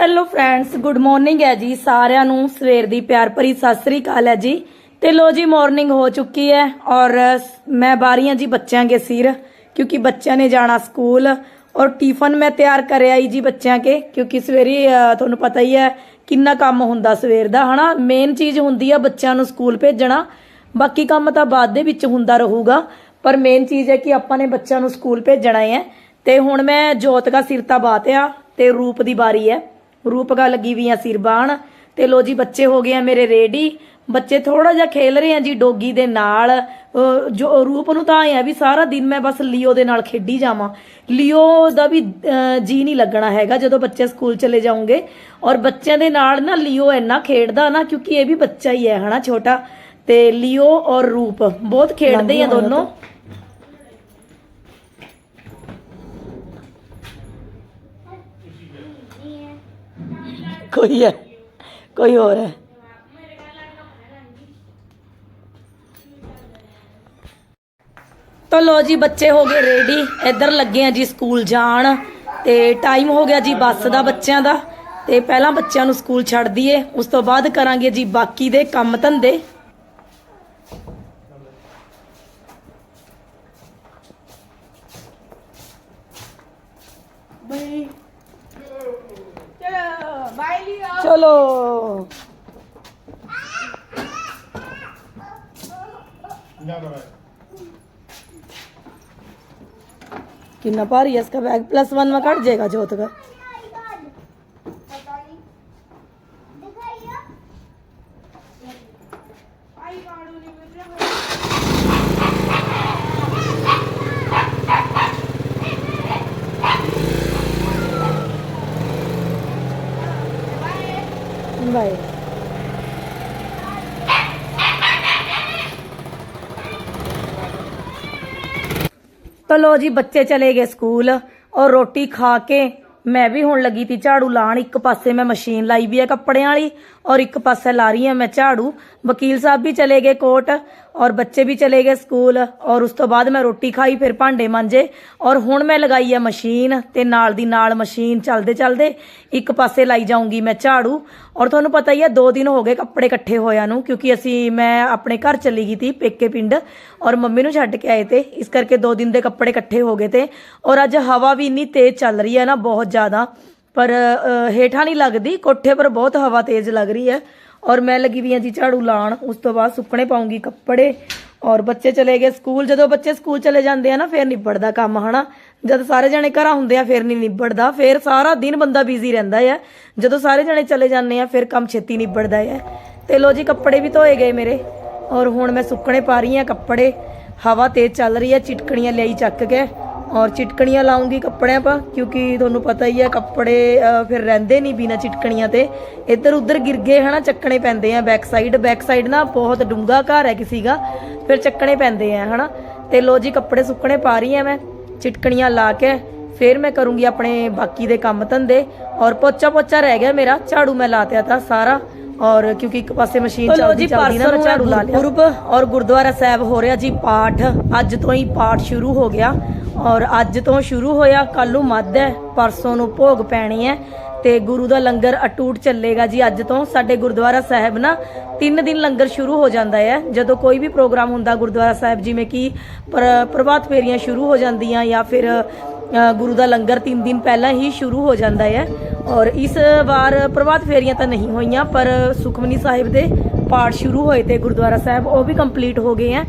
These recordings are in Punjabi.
ਹੈਲੋ ਫਰੈਂਡਸ ਗੁੱਡ ਮਾਰਨਿੰਗ ਹੈ ਜੀ। ਸਾਰਿਆਂ ਨੂੰ ਸਵੇਰ ਦੀ ਪਿਆਰ ਭਰੀ ਸਤਿ ਸ੍ਰੀ ਅਕਾਲ ਹੈ ਜੀ। ਤੇ ਲੋ ਜੀ ਮਾਰਨਿੰਗ ਹੋ ਚੁੱਕੀ ਹੈ ਔਰ ਮੈਂ ਬਾਰੀਆਂ ਜੀ ਬੱਚਿਆਂ ਕੇ ਸਿਰ, ਕਿਉਂਕਿ ਬੱਚਿਆਂ ਨੇ ਜਾਣਾ ਸਕੂਲ ਔਰ ਟਿਫਨ ਮੈਂ ਤਿਆਰ ਕਰਿਆ ਹੀ ਜੀ ਬੱਚਿਆਂ ਕੇ, ਕਿਉਂਕਿ ਸਵੇਰੇ ਤੁਹਾਨੂੰ ਪਤਾ ਹੀ ਹੈ ਕਿੰਨਾ ਕੰਮ ਹੁੰਦਾ ਸਵੇਰ ਦਾ, ਹਨਾ? ਮੇਨ ਚੀਜ਼ ਹੁੰਦੀ ਆ ਬੱਚਿਆਂ ਨੂੰ ਸਕੂਲ ਭੇਜਣਾ। ਬਾਕੀ ਕੰਮ ਤਾਂ ਬਾਅਦ ਦੇ ਵਿੱਚ ਹੁੰਦਾ ਰਹੂਗਾ, ਪਰ ਮੇਨ ਚੀਜ਼ ਹੈ ਕਿ ਆਪਾਂ ਨੇ ਬੱਚਿਆਂ ਨੂੰ ਸਕੂਲ ਭੇਜਣਾ ਹੈ। ਤੇ ਹੁਣ ਮੈਂ ਜੋਤ ਦਾ ਸਿਰ ਤਾਂ ਬਾਤਿਆ ਤੇ ਰੂਪ ਦੀ ਬਾਰੀ ਹੈ। ਰੂਪਕਾ ਲੱਗੀ ਵੀ ਆ ਸਿਰ ਬਾਣ ਤੇ ਲੋ ਜੀ ਬੱਚੇ ਹੋ ਗਏ ਆ ਮੇਰੇ ਰੈਡੀ। ਬੱਚੇ ਥੋੜਾ ਜਿਹਾ ਖੇਲ ਰਹੇ ਆ ਜੀ ਡੋਗੀ ਦੇ ਨਾਲ। ਜੋ ਰੂਪ ਨੂੰ ਤਾਂ ਆਏ ਆ ਵੀ ਸਾਰਾ ਦਿਨ ਮੈਂ ਬਸ ਲਿਓ ਦੇ ਨਾਲ ਖੇਡੀ ਜਾਵਾਂ। ਲਿਓ ਦਾ ਵੀ ਜੀ ਨਹੀਂ ਲੱਗਣਾ ਹੈਗਾ ਜਦੋਂ ਬੱਚੇ ਸਕੂਲ ਚਲੇ ਜਾਓਗੇ। ਔਰ ਬੱਚਿਆਂ ਦੇ ਨਾਲ ਨਾ ਲਿਓ ਇੰਨਾ ਖੇਡਦਾ ਨਾ ਕਿਉਂਕਿ ਇਹ ਵੀ ਬੱਚਾ ਹੀ ਹੈ ਹਨਾ ਛੋਟਾ। ਤੇ ਲਿਓ ਔਰ ਰੂਪ ਬਹੁਤ ਖੇਡਦੇ ਆ ਦੋਨੋਂ। ਕੋਈ ਹੈ ਕੋਈ ਹੋਰ ਹੈ। ਤਾਂ ਲੋ ਜੀ ਬੱਚੇ ਹੋ ਗਏ ਰੈਡੀ ਇੱਧਰ ਲੱਗੇ ਆ ਜੀ ਸਕੂਲ ਜਾਣ। ਤੇ ਟਾਈਮ ਹੋ ਗਿਆ ਜੀ ਬੱਸ ਦਾ ਬੱਚਿਆਂ ਦਾ। ਤੇ ਪਹਿਲਾਂ ਬੱਚਿਆਂ ਨੂੰ ਸਕੂਲ ਛੱਡ ਦਈਏ। ਉਸ ਤੋਂ ਬਾਅਦ ਕਰਾਂਗੇ ਜੀ ਬਾਕੀ ਦੇ ਕੰਮ ਧੰਦੇ। ਚਲੋ कितना है। इसका बैग प्लस वन में कट जाएगा जोत का। बाय ਤਾਂ ਲੋ ਜੀ, ਬੱਚੇ ਚਲੇ ਗਏ ਸਕੂਲ ਔਰ ਰੋਟੀ ਖਾ ਕੇ ਮੈਂ ਵੀ ਹੁਣ ਲੱਗੀ ਤੀ ਝਾੜੂ ਲਾਣ। ਇੱਕ ਪਾਸੇ ਮੈਂ ਮਸ਼ੀਨ ਲਾਈ ਵੀ ਹੈ ਕੱਪੜਿਆਂ ਵਾਲੀ ਔਰ ਇੱਕ ਪਾਸੇ ਲਾ ਰਹੀ ਹਾਂ ਮੈਂ ਝਾੜੂ। ਵਕੀਲ ਸਾਹਿਬ ਵੀ ਚਲੇ ਗਏ ਕੋਰਟ ਔਰ ਬੱਚੇ ਵੀ ਚਲੇ ਗਏ ਸਕੂਲ ਔਰ ਉਸ ਤੋਂ ਬਾਅਦ ਮੈਂ ਰੋਟੀ ਖਾਈ, ਫਿਰ ਭਾਂਡੇ ਮਾਂਜੇ ਔਰ ਹੁਣ ਮੈਂ ਲਗਾਈ ਆ ਮਸ਼ੀਨ ਤੇ ਨਾਲ ਦੀ ਨਾਲ ਮਸ਼ੀਨ ਚੱਲਦੇ ਚੱਲਦੇ ਇੱਕ ਪਾਸੇ ਲਾਈ ਜਾਊਂਗੀ ਮੈਂ ਝਾੜੂ ਔਰ ਤੁਹਾਨੂੰ ਪਤਾ ਹੀ ਆ ਦੋ ਦਿਨ ਹੋ ਗਏ ਕੱਪੜੇ ਇਕੱਠੇ ਹੋਇਆ ਨੂੰ ਕਿਉਂਕਿ ਅਸੀਂ ਮੈਂ ਆਪਣੇ ਘਰ ਚਲੀ ਗਈ ਤੀ ਪੇਕੇ ਪਿੰਡ ਔਰ ਮੰਮੀ ਨੂੰ ਛੱਡ ਕੇ ਆਏ ਤੇ ਇਸ ਕਰਕੇ ਦੋ ਦਿਨ ਦੇ ਕੱਪੜੇ ਇਕੱਠੇ ਹੋ ਗਏ ਤੇ ਔਰ ਅੱਜ ਹਵਾ ਵੀ ਇੰਨੀ ਤੇਜ਼ ਚੱਲ ਰਹੀ ਹੈ ਨਾ ਬਹੁਤ ਜ਼ਿਆਦਾ ਪਰ ਹੇਠਾਂ ਨਹੀਂ ਲੱਗਦੀ, ਕੋਠੇ ਪਰ ਬਹੁਤ ਹਵਾ ਤੇਜ਼ ਲੱਗ ਰਹੀ ਹੈ ਔਰ ਮੈਂ ਲੱਗੀ ਵੀ ਹਾਂ ਜੀ ਝਾੜੂ ਲਾਣ ਉਸ ਤੋਂ ਬਾਅਦ ਸੁੱਕਣੇ ਪਾਉਂਗੀ ਕੱਪੜੇ ਔਰ ਬੱਚੇ ਚਲੇ ਗਏ ਸਕੂਲ, ਜਦੋਂ ਬੱਚੇ ਸਕੂਲ ਚਲੇ ਜਾਂਦੇ ਆ ਨਾ ਫਿਰ ਨਿਬੜਦਾ ਕੰਮ, ਹਨਾ? ਜਦ ਸਾਰੇ ਜਣੇ ਘਰਾਂ ਹੁੰਦੇ ਆ, ਫਿਰ ਨਹੀਂ ਨਿਬੜਦਾ, ਫਿਰ ਸਾਰਾ ਦਿਨ ਬੰਦਾ ਬਿਜ਼ੀ ਰਹਿੰਦਾ ਹੈ ਜਦੋਂ ਸਾਰੇ ਜਣੇ ਚਲੇ ਜਾਂਦੇ ਆ, ਫਿਰ ਕੰਮ ਛੇਤੀ ਨਿਬੜਦਾ ਹੈ ਤੇ ਲੋ ਜੀ, ਕੱਪੜੇ ਵੀ ਧੋਏ ਗਏ ਮੇਰੇ ਔਰ ਹੁਣ ਮੈਂ ਸੁੱਕਣੇ ਪਾ ਰਹੀ ਹਾਂ ਕੱਪੜੇ, ਹਵਾ ਤੇਜ਼ ਚੱਲ ਰਹੀ ਹੈ, ਚਿਟਕਣੀਆਂ ਲਈ ਚੱਕ ਕੇ। ਔਰ ਚਿਟਕਣੀਆਂ ਲਾਉਂਗੀ ਕੱਪੜਿਆਂ ਪਾ, ਕਿਉਂਕਿ ਤੁਹਾਨੂੰ ਪਤਾ ਹੀ ਹੈ ਕੱਪੜੇ ਫਿਰ ਰਹਿੰਦੇ ਨਹੀਂ ਬਿਨਾ ਚਿਟਕਣੀਆਂ ਤੇ। ਇੱਧਰ ਉੱਧਰ ਗਿਰ ਗਏ ਹਨਾ, ਚੱਕਣੇ ਪੈਂਦੇ ਆ ਬੈਕ ਸਾਈਡ ਬੈਕ ਸਾਈਡ ਨਾ ਬਹੁਤ ਡੂੰਗਾ ਘਰ ਹੈ ਕਿਸੇ ਦਾ, ਫਿਰ ਚੱਕਣੇ ਪੈਂਦੇ ਆ, ਹਨਾ। ਤੇ ਲੋ ਜੀ, ਕੱਪੜੇ ਸੁੱਕਣੇ ਪਾ ਰਹੀ ਆ ਮੈਂ, ਚਿਟਕਣੀਆਂ ਲਾ ਕੇ। ਫਿਰ ਮੈਂ ਕਰੂੰਗੀ ਆਪਣੇ ਬਾਕੀ ਦੇ ਕੰਮ ਧੰਦੇ। ਔਰ ਪੋਚਾ ਪੋਚਾ ਰਹਿ ਗਿਆ ਮੇਰਾ, ਝਾੜੂ ਮੈਂ ਲਾ ਤਿਆ ਤਾਂ ਸਾਰਾ। ਔਰ ਕਿਉਂਕਿ ਇੱਕ ਪਾਸੇ ਮਸ਼ੀਨ ਚੱਲਦੀ ਚੱਲਦੀ ਨਾ ਮੈਂ ਝਾੜੂ ਲਾ ਲਿਆ। ਗੁਰਪ ਔਰ ਗੁਰਦੁਆਰਾ ਸਾਹਿਬ ਹੋ ਰਿਹਾ ਜੀ ਪਾਠ। ਅੱਜ ਤੋਂ ਹੀ ਪਾਠ ਸ਼ੁਰੂ ਹੋ ਗਿਆ। ਔਰ ਅੱਜ ਤੋਂ ਸ਼ੁਰੂ ਹੋਇਆ ਕੱਲ ਨੂੰ ਮੱਧ ਹੈ ਪਰਸੋਂ ਨੂੰ ਭੋਗ ਪੈਣੀ ਹੈ। ਤੇ ਗੁਰੂ ਦਾ ਲੰਗਰ ਅਟੂਟ ਚੱਲੇਗਾ ਜੀ। ਅੱਜ ਤੋਂ ਸਾਡੇ ਗੁਰਦੁਆਰਾ ਸਾਹਿਬ ਨਾ ਤਿੰਨ ਦਿਨ ਲੰਗਰ ਸ਼ੁਰੂ ਹੋ ਜਾਂਦਾ ਹੈ। ਜਦੋਂ ਕੋਈ ਵੀ ਪ੍ਰੋਗਰਾਮ ਹੁੰਦਾ ਗੁਰਦੁਆਰਾ ਸਾਹਿਬ ਜਿਵੇਂ ਕਿ ਪ੍ਰ- ਪ੍ਰਭਾਤ ਫੇਰੀਆਂ ਸ਼ੁਰੂ ਹੋ ਜਾਂਦੀਆਂ ਜਾਂ ਫਿਰ ਗੁਰੂ ਦਾ ਲੰਗਰ 3 ਦਿਨ ਪਹਿਲਾਂ ਹੀ ਸ਼ੁਰੂ ਹੋ ਜਾਂਦਾ ਹੈ ਔਰ ਇਸ ਵਾਰ ਪ੍ਰਭਾਤ ਫੇਰੀਆਂ ਤਾਂ ਨਹੀਂ ਹੋਈਆਂ, ਪਰ ਸੁਖਮਨੀ ਸਾਹਿਬ ਦੇ ਪਾਠ ਸ਼ੁਰੂ ਹੋਏ ਤੇ ਗੁਰਦੁਆਰਾ ਸਾਹਿਬ ਉਹ ਵੀ ਕੰਪਲੀਟ ਹੋ ਗਏ ਆ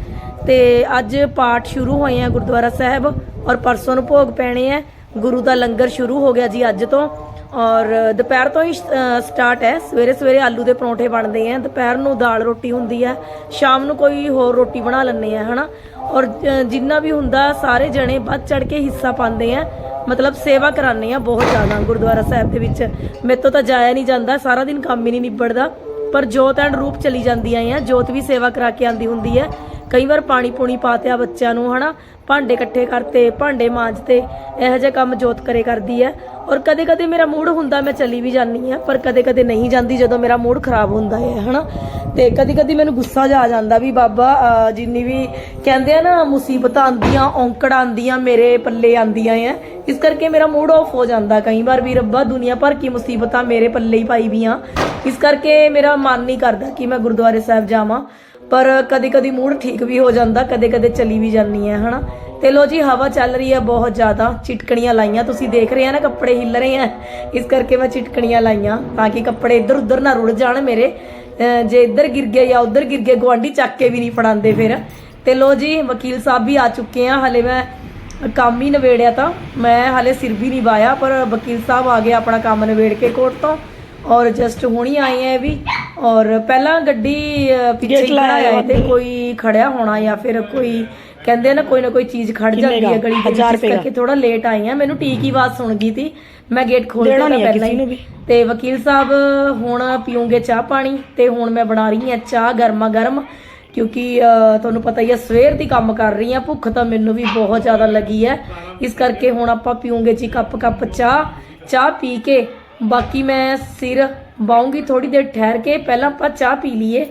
ਤੇ ਅੱਜ ਪਾਠ ਸ਼ੁਰੂ ਹੋਏ ਆ ਗੁਰਦੁਆਰਾ ਸਾਹਿਬ ਔਰ ਪਰਸੋਂ ਨੂੰ ਭੋਗ ਪੈਣੇ ਆ ਗੁਰੂ ਦਾ ਲੰਗਰ ਸ਼ੁਰੂ ਹੋ ਗਿਆ ਜੀ ਅੱਜ ਤੋਂ ਔਰ ਦੁਪਹਿਰ ਤੋਂ ਹੀ ਸਟਾਰਟ ਹੈ। ਸਵੇਰੇ ਸਵੇਰੇ ਆਲੂ ਦੇ ਪਰੌਂਠੇ ਬਣਦੇ ਆ। ਦੁਪਹਿਰ ਨੂੰ ਦਾਲ ਰੋਟੀ ਹੁੰਦੀ ਹੈ। ਸ਼ਾਮ ਨੂੰ ਕੋਈ ਹੋਰ ਰੋਟੀ ਬਣਾ ਲੈਂਦੇ ਆ, ਹਨਾ? ਔਰ ਜਿੰਨਾ ਵੀ ਹੁੰਦਾ, ਸਾਰੇ ਜਣੇ ਵੱਧ ਚੜ ਕੇ ਹਿੱਸਾ ਪਾਉਂਦੇ ਆ। ਮਤਲਬ ਸੇਵਾ ਕਰਾਉਂਦੇ ਆ ਬਹੁਤ ਜ਼ਿਆਦਾ ਗੁਰਦੁਆਰਾ ਸਾਹਿਬ ਦੇ ਵਿੱਚ। ਮੇਰੇ ਤੋਂ ਤਾਂ ਜਾਇਆ ਨਹੀਂ ਜਾਂਦਾ, ਸਾਰਾ ਦਿਨ ਕੰਮ ਹੀ ਨਹੀਂ ਨਿਬੜਦਾ। ਪਰ ਜੋਤ ਐਂਡ ਰੂਪ ਚਲੀ ਜਾਂਦੀਆਂ ਆ। ਜੋਤ ਵੀ ਸੇਵਾ ਕਰਾ ਕੇ ਆਂਦੀ ਹੁੰਦੀ ਹੈ। ਕਈ ਵਾਰ ਪਾਣੀ ਪੂਣੀ ਪਾਤਿਆ ਬੱਚਿਆਂ ਨੂੰ, ਹਨਾ? ਭਾਂਡੇ ਇਕੱਠੇ ਕਰਤੇ ਭਾਂਡੇ ਮਾਂਜਤੇ ਇਹੋ ਜਿਹੇ ਕੰਮ ਜੋਤ ਕਰੇ ਕਰਦੀ ਹੈ ਔਰ ਕਦੇ ਕਦੇ ਮੇਰਾ ਮੂਡ ਹੁੰਦਾ, ਮੈਂ ਚਲੀ ਵੀ ਜਾਂਦੀ ਆ, ਪਰ ਕਦੇ ਕਦੇ ਨਹੀਂ ਜਾਂਦੀ ਜਦੋਂ ਮੇਰਾ ਮੂਡ ਖਰਾਬ ਹੁੰਦਾ ਹੈ ਹਨਾ? ਤੇ ਕਦੇ ਕਦੇ ਮੈਨੂੰ ਗੁੱਸਾ ਜਾ ਆ ਜਾਂਦਾ ਵੀ, ਬਾਬਾ ਜਿੰਨੀ ਵੀ ਕਹਿੰਦੇ ਆ ਨਾ, ਮੁਸੀਬਤਾਂ ਆਂਦੀਆਂ ਔਂਕੜਾਂ ਆਂਦੀਆਂ ਮੇਰੇ ਪੱਲੇ ਆਂਦੀਆਂ ਆ ਇਸ ਕਰਕੇ ਮੇਰਾ ਮੂਡ ਆਫ ਹੋ ਜਾਂਦਾ ਕਈ ਵਾਰ ਵੀ, ਰੱਬਾ, ਦੁਨੀਆ ਭਰ ਕੀ ਮੁਸੀਬਤਾਂ ਮੇਰੇ ਪੱਲੇ ਹੀ ਪਾਈ ਵੀਆਂ। ਇਸ ਕਰਕੇ ਮੇਰਾ ਮਨ ਨਹੀਂ ਕਰਦਾ ਕਿ ਮੈਂ ਗੁਰਦੁਆਰੇ ਸਾਹਿਬ ਜਾਵਾਂ। ਪਰ ਕਦੇ ਕਦੀ ਮੂਡ ਠੀਕ ਵੀ ਹੋ ਜਾਂਦਾ ਕਦੇ ਕਦੇ ਚਲੀ ਵੀ ਜਾਂਦੀ ਹੈ ਹਨਾ? ਤੇ ਲੋ ਜੀ, ਹਵਾ ਚੱਲ ਰਹੀ ਹੈ ਬਹੁਤ ਜ਼ਿਆਦਾ, ਚਿਟਕਣੀਆਂ ਲਾਈਆਂ, ਤੁਸੀਂ ਦੇਖ ਰਹੇ ਆ ਨਾ, ਕੱਪੜੇ ਹਿੱਲ ਰਹੇ ਆ। ਇਸ ਕਰਕੇ ਮੈਂ ਚਿਟਕਣੀਆਂ ਲਾਈਆਂ, ਤਾਂ ਕਿ ਕੱਪੜੇ ਇੱਧਰ ਉੱਧਰ ਨਾ ਰੁੜ ਜਾਣ ਮੇਰੇ। ਜੇ ਇੱਧਰ ਗਿਰ ਗਏ ਜਾਂ ਉੱਧਰ ਗਿਰ ਗਏ ਗਵਾਂਢੀ ਚੱਕ ਕੇ ਵੀ ਨਹੀਂ ਫੜਾਉਂਦੇ ਫਿਰ। ਤੇ ਲੋ ਜੀ, ਵਕੀਲ ਸਾਹਿਬ ਵੀ ਆ ਚੁੱਕੇ ਆ, ਹਲੇ ਮੈਂ ਕੰਮ ਹੀ ਨਵੇੜਿਆ ਤਾਂ। ਮੈਂ ਹਲੇ ਸਿਰ ਵੀ ਨਹੀਂ ਵਾਇਆ ਪਰ ਵਕੀਲ ਸਾਹਿਬ ਆ ਗਏ ਆਪਣਾ ਕੰਮ ਨਵੇੜ ਕੇ ਕੋਰਟ ਤੋਂ। ਔਰ ਜਸਟ ਹੁਣੀ ਆਏ ਆ ਵੀ। ਔਰ ਪਹਿਲਾਂ ਗੱਡੀ ਪਿੱਛੇ ਹੀ ਖੜਾਇਆ ਹੈ ਤੇ ਕੋਈ ਖੜਿਆ ਹੋਣਾ ਜਾਂ ਫਿਰ ਕੋਈ ਕਹਿੰਦੇ ਆ ਨਾ ਕੋਈ ਨਾ ਕੋਈ ਚੀਜ਼ ਖੜ ਜਾਂਦੀ ਹੈ ਗਲੀ ਦੇ ਵਿੱਚ ਇਸ ਕਰਕੇ ਥੋੜਾ ਲੇਟ ਆਈ ਆ। ਮੈਨੂੰ ਟੀਕ ਹੀ ਆਵਾਜ਼ ਸੁਣ ਗਈ ਸੀ। ਮੈਂ ਗੇਟ ਖੋਲ ਦਿੱਤਾ ਪਹਿਲਾਂ ਹੀ। ਤੇ ਵਕੀਲ ਸਾਹਿਬ ਹੁਣ ਪੀਉਂਗੇ ਚਾਹ ਪਾਣੀ ਤੇ ਹੁਣ ਮੈਂ ਬਣਾ ਰਹੀ ਹਾਂ ਚਾਹ ਗਰਮਾ ਗਰਮ ਕਿਉਂਕਿ ਅਹ, ਤੁਹਾਨੂੰ ਪਤਾ ਹੀ ਹੈ ਸਵੇਰ ਦੀ ਕੰਮ ਕਰ ਰਹੀ ਹਾਂ ਭੁੱਖ ਤਾਂ ਮੈਨੂੰ ਵੀ ਬਹੁਤ ਜ਼ਿਆਦਾ ਲੱਗੀ ਹੈ ਇਸ ਕਰਕੇ ਹੁਣ ਆਪਾਂ ਪੀਉਂਗੇ ਜੀ ਕੱਪ ਕੱਪ ਚਾਹ ਚਾਹ ਪੀ ਕੇ। ਬਾਕੀ ਮੈਂ ਸਿਰ ਬਾਉਂਗੀ ਥੋੜੀ ਦੇਰ ਠਹਿਰ ਕੇ, ਪਹਿਲਾਂ ਆਪਾਂ ਚਾਹ ਪੀ ਲਈਏ।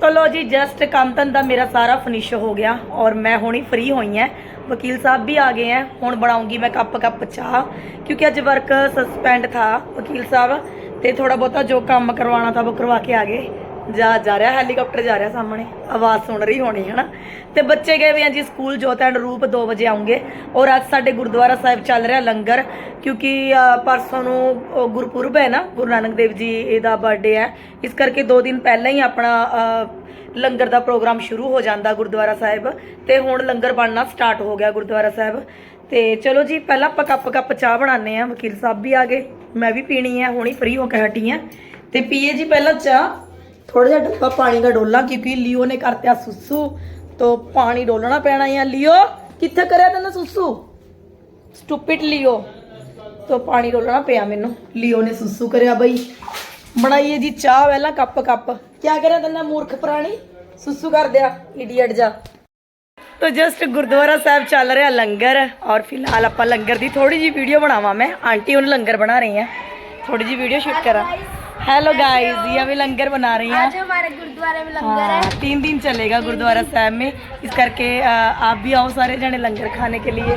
ਚਲੋ ਜੀ ਜਸਟ ਕੰਮ ਧੰਦਾ ਮੇਰਾ ਸਾਰਾ ਫਿਨਿਸ਼ ਹੋ ਗਿਆ ਔਰ ਮੈਂ ਹੁਣੀ ਫ੍ਰੀ ਹੋਈ ਹਾਂ। ਵਕੀਲ ਸਾਹਿਬ ਵੀ ਆ ਗਏ ਹੈ। ਹੁਣ ਬਣਾਉਂਗੀ ਮੈਂ ਕੱਪ ਕੱਪ ਚਾਹ, ਕਿਉਂਕਿ ਅੱਜ ਵਰਕ ਸਸਪੈਂਡ ਥਾ ਵਕੀਲ ਸਾਹਿਬ ਤੇ ਥੋੜਾ ਬਹੁਤਾ ਜੋ ਕੰਮ ਕਰਵਾਉਣਾ ਥਾ वो ਕਰਵਾ ਕੇ ਆ ਗਏ। ਜਾ ਜਾ ਰਿਹਾ, ਹੈਲੀਕਾਪਟਰ ਜਾ ਰਿਹਾ ਸਾਹਮਣੇ, ਆਵਾਜ਼ ਸੁਣ ਰਹੀ ਹੋਣੀ ਹੈ ਨਾ ਤੇ ਬੱਚੇ ਗਏ ਵੀ ਆ ਜੀ ਸਕੂਲ ਜੋਤ ਐਂਡ ਰੂਪ 2 ਵਜੇ ਆਉਂਗੇ। ਔਰ ਅੱਜ ਸਾਡੇ ਗੁਰਦੁਆਰਾ ਸਾਹਿਬ ਚੱਲ ਰਿਹਾ ਲੰਗਰ, ਕਿਉਂਕਿ ਪਰਸੋਂ ਨੂੰ ਉਹ ਗੁਰਪੁਰਬ ਹੈ ਨਾ, ਗੁਰੂ ਨਾਨਕ ਦੇਵ ਜੀ ਇਹਦਾ ਬਰਥਡੇ ਹੈ। ਇਸ ਕਰਕੇ 2 ਦਿਨ ਪਹਿਲਾਂ ਹੀ ਆਪਣਾ ਲੰਗਰ ਦਾ ਪ੍ਰੋਗਰਾਮ ਸ਼ੁਰੂ ਹੋ ਜਾਂਦਾ ਗੁਰਦੁਆਰਾ ਸਾਹਿਬ। ਤੇ ਹੁਣ ਲੰਗਰ ਬਣਨਾ ਸਟਾਰਟ ਹੋ ਗਿਆ ਗੁਰਦੁਆਰਾ ਸਾਹਿਬ। ਤੇ ਚਲੋ ਜੀ, ਪਹਿਲਾਂ ਆਪਾਂ ਕੱਪ ਕੱਪ ਚਾਹ ਬਣਾਉਂਦੇ ਆ ਵਕੀਲ ਸਾਹਿਬ ਵੀ ਆ ਗਏ। ਮੈਂ ਵੀ ਪੀਣੀ ਹੈ, ਹੁਣੀ ਫ੍ਰੀ ਹੋ ਕੇ ਹਟੀ ਆ ਤੇ ਪੀਏ ਜੀ ਪਹਿਲਾਂ ਚਾਹ। ਥੋੜਾ ਜਿਹਾ ਡੱਬਾ ਪਾਣੀ ਦਾ ਡੋਲਾਂ ਕਿਉਂਕਿ ਲਿਓ ਨੇ ਕਰਤਿਆ ਸੁਸੂ ਤੋਂ ਪਾਣੀ ਡੋਲਣਾ ਪੈਣਾ ਹੈ ਲਿਓ ਕਿੱਥੇ ਕਰਿਆ ਤੈਨੂੰ ਸੁਸੂ ਸਟੂਪਿਡ ਲਿਓ ਤੋਂ ਪਾਣੀ ਡੋਲਣਾ ਪਿਆ ਮੈਨੂੰ ਲਿਓ ਨੇ ਸੁਸੂ ਕਰਿਆ ਬਈ ਬਣਾਈਏ ਜੀ ਚਾਹ ਪਹਿਲਾਂ ਕੱਪ ਕੱਪ ਕੀ ਕਰਿਆ ਤੈਨੂੰ ਮੂਰਖ ਪ੍ਰਾਣੀ ਸੁਸੂ ਕਰ ਦਿਆ ਇਡੀਅਟ ਜਾ ਤੋ ਜਸਟ ਗੁਰਦੁਆਰਾ ਸਾਹਿਬ ਚੱਲ ਰਿਹਾ ਲੰਗਰ ਔਰ ਫਿਲਹਾਲ ਆਪਾਂ ਲੰਗਰ ਦੀ ਥੋੜੀ ਜੀ ਵੀਡੀਓ ਬਣਾਵਾਂ ਮੈਂ ਆਂਟੀ ਉਹਨੂੰ ਲੰਗਰ ਬਣਾ ਰਹੀ ਹੈ ਥੋੜੀ ਜੀ ਵੀਡੀਓ शूट करा हेलो गाइस ये अभी लंगर बना रही हैं आज हमारे गुरुद्वारे में लंगर हाँ, है तीन दिन चलेगा गुरुद्वारा साहब में इस करके आप भी आओ सारे जने लंगर खाने के लिए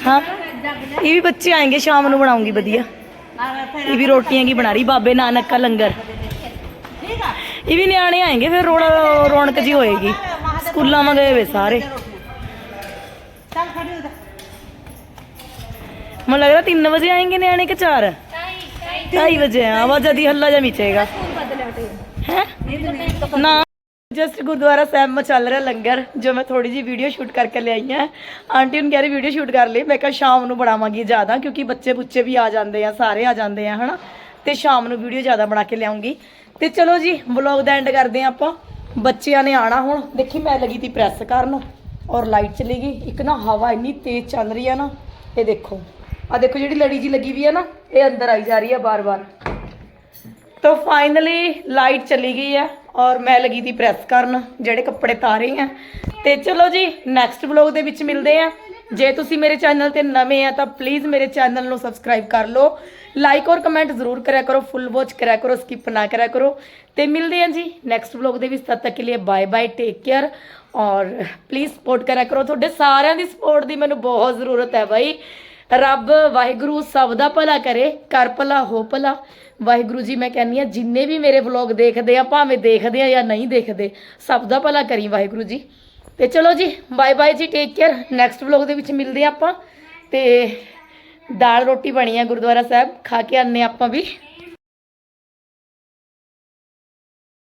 हाँ ये भी बच्चे आएंगे शाम को बनाऊंगी वधिया ये भी रोटियां की बना रही बाबे नानक का लंगर ਇਹ ਵੀ ਨਿਆਣੇ ਆਏਗੇ ਫਿਰ ਰੋਣ ਰੌਣਕ ਜੀ ਹੋਏਗੀ। ਸਕੂਲਾਂ ਵਾਂਗ ਗਏ ਸਾਰੇ। ਮੈਨੂੰ ਲੱਗਦਾ ਰਿਹਾ 3 ਵਜੇ ਆਏਗੇ ਨਿਆਣੇ ਕਿ 4 2:30 ਵਜੇ ਆਵਾਜ਼ਾਂ ਦੀ ਹੱਲਾ ਜਾਂ ਮੀਚੇਗਾ। ਜਸਟ ਗੁਰਦੁਆਰਾ ਸਾਹਿਬ ਮਾ ਚੱਲ ਰਿਹਾ ਲੰਗਰ ਜੋ ਮੈਂ ਥੋੜੀ ਜੀ ਵੀਡੀਓ ਸ਼ੂਟ ਕਰਕੇ ਲਈ ਆ। ਆਂਟੀ ਨੂੰ ਕਹਿ ਰਹੀ ਵੀਡੀਓ ਸ਼ੂਟ ਕਰ ਲਈ ਮੈਂ ਕਿਹਾ ਸ਼ਾਮ ਨੂੰ ਬਣਾਵਾਂਗੀ ਜ਼ਿਆਦਾ ਕਿਉਂਕਿ ਬੱਚੇ ਬੁੱਚੇ ਵੀ ਆ ਜਾਂਦੇ ਆ ਸਾਰੇ ਆ ਜਾਂਦੇ ਆ ਹਨਾ? ਤੇ ਸ਼ਾਮ ਨੂੰ ਵੀਡੀਓ ਜ਼ਿਆਦਾ ਬਣਾ ਕੇ ਲਿਆਉਂਗੀ। ਤੇ ਚਲੋ ਜੀ ਵਲੌਗ ਦਾ ਐਂਡ ਕਰਦੇ ਆ ਆਪਾਂ। ਬੱਚਿਆਂ ਨੇ ਆਣਾ ਹੁਣ। ਦੇਖੀ, ਮੈਂ ਲੱਗੀ ਤੀ ਪ੍ਰੈਸ ਕਰਨ ਔਰ ਲਾਈਟ ਚਲੀ ਗਈ। ਇੱਕ ਨਾ ਹਵਾ ਇੰਨੀ ਤੇਜ਼ ਚੱਲ ਰਹੀ ਆ ਨਾ, ਇਹ ਦੇਖੋ। ਆ ਦੇਖੋ ਜਿਹੜੀ ਲੜੀ ਜੀ ਲੱਗੀ ਵੀ ਆ ਨਾ, ਇਹ ਅੰਦਰ ਆਈ ਜਾ ਰਹੀ ਆ ਬਾਰ-ਬਾਰ। ਤਾਂ ਫਾਈਨਲੀ ਲਾਈਟ ਚਲੀ ਗਈ ਆ ਔਰ ਮੈਂ ਲੱਗੀ ਤੀ ਪ੍ਰੈਸ ਕਰਨ, ਜਿਹੜੇ ਕੱਪੜੇ ਤਾਰੇ ਆ। ਤੇ ਚਲੋ ਜੀ ਨੈਕਸਟ ਵਲੌਗ ਦੇ ਵਿੱਚ ਮਿਲਦੇ ਆ। ਜੇ ਤੁਸੀਂ ਮੇਰੇ ਚੈਨਲ ਤੇ ਨਵੇਂ ਆ ਤਾਂ ਪਲੀਜ਼ ਮੇਰੇ ਚੈਨਲ ਨੂੰ ਸਬਸਕ੍ਰਾਈਬ ਕਰ ਲਓ। ਲਾਈਕ ਔਰ ਕਮੈਂਟ ਜ਼ਰੂਰ ਕਰਿਆ ਕਰੋ ਫੁੱਲ ਵਾਚ ਕਰਿਆ ਕਰੋ ਸਕਿਪ ਨਾ ਕਰਿਆ ਕਰੋ। ਤੇ ਮਿਲਦੇ ਹਾਂ ਜੀ ਨੈਕਸਟ ਵਲੌਗ ਦੇ ਵਿੱਚ, ਤਦ ਤੱਕ ਕੇ ਲਈ ਬਾਏ ਬਾਏ ਟੇਕ ਕੇਅਰ ਔਰ ਪਲੀਜ਼ ਸਪੋਰਟ ਕਰਿਆ ਕਰੋ। ਤੁਹਾਡੇ ਸਾਰਿਆਂ ਦੀ ਸਪੋਰਟ ਦੀ ਮੈਨੂੰ ਬਹੁਤ ਜ਼ਰੂਰਤ ਹੈ ਬਾਈ। ਰੱਬ ਵਾਹਿਗੁਰੂ ਸਭ ਦਾ ਭਲਾ ਕਰੇ, ਕਰ ਭਲਾ, ਹੋ ਭਲਾ। ਵਾਹਿਗੁਰੂ ਜੀ, ਮੈਂ ਕਹਿੰਨੀ ਆ ਜਿੰਨੇ ਵੀ ਮੇਰੇ ਵਲੌਗ ਦੇਖਦੇ ਆ, ਭਾਵੇਂ ਦੇਖਦੇ ਆ ਜਾਂ ਨਹੀਂ ਦੇਖਦੇ, ਸਭ ਦਾ ਭਲਾ ਕਰੀ ਵਾਹਿਗੁਰੂ ਜੀ। ਤੇ ਚਲੋ ਜੀ ਬਾਏ ਬਾਏ ਜੀ ਟੇਕ ਕੇਅਰ ਨੈਕਸਟ ਵਲੌਗ ਦੇ ਵਿੱਚ ਮਿਲਦੇ ਆ ਆਪਾਂ ਤੇ ਦਾਲ ਰੋਟੀ ਬਣੀ ਆ ਗੁਰਦੁਆਰਾ ਸਾਹਿਬ, ਖਾ ਕੇ ਆਨੇ ਆਪਾਂ ਵੀ।